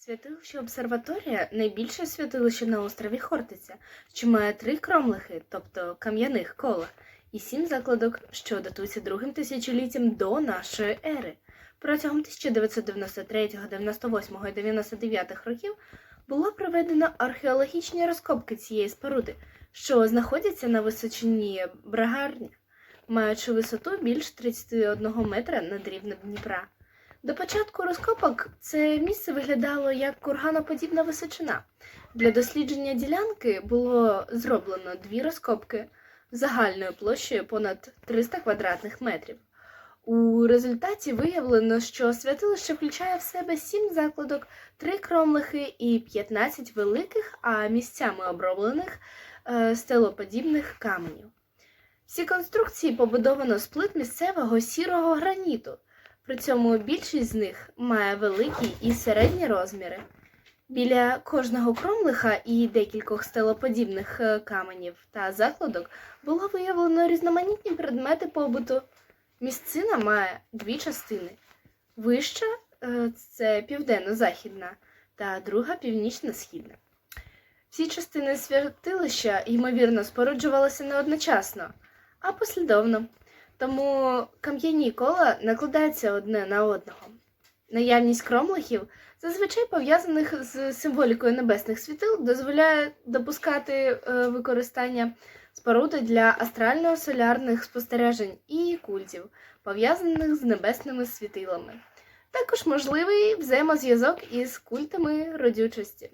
Святилище обсерваторія найбільше святилище на острові Хортиця, що має три кромлихи, тобто кам'яних кола, і сім закладок, що датуються другим тисячоліттям до нашої ери. Протягом 1993, 98 і 99 років було проведено археологічні розкопки цієї споруди, що знаходяться на височині Брагарня, маючи висоту більш 31 метра над рівнем Дніпра. До початку розкопок це місце виглядало як курганоподібна височина. Для дослідження ділянки було зроблено дві розкопки загальною площею понад 300 квадратних метрів. У результаті виявлено, що святилище включає в себе сім закладок, три кромлихи і 15 великих, а місцями оброблених е, стелоподібних каменів. Всі конструкції побудовано з плит місцевого сірого граніту. При цьому більшість з них має великі і середні розміри. Біля кожного кромлиха і декількох стелоподібних е, каменів та закладок було виявлено різноманітні предмети побуту. Місцина має дві частини. Вища е, це південно-західна, та друга північно-східна. Всі частини святилища, ймовірно, споруджувалися не одночасно, а послідовно. Тому кам'яні кола накладаються одне на одного. Наявність кромлихів, зазвичай пов'язаних з символікою небесних світил, дозволяє допускати е, використання споруди для астрально-солярних спостережень і культів, пов'язаних з небесними світилами. Також можливий взаємозв'язок із культами родючості.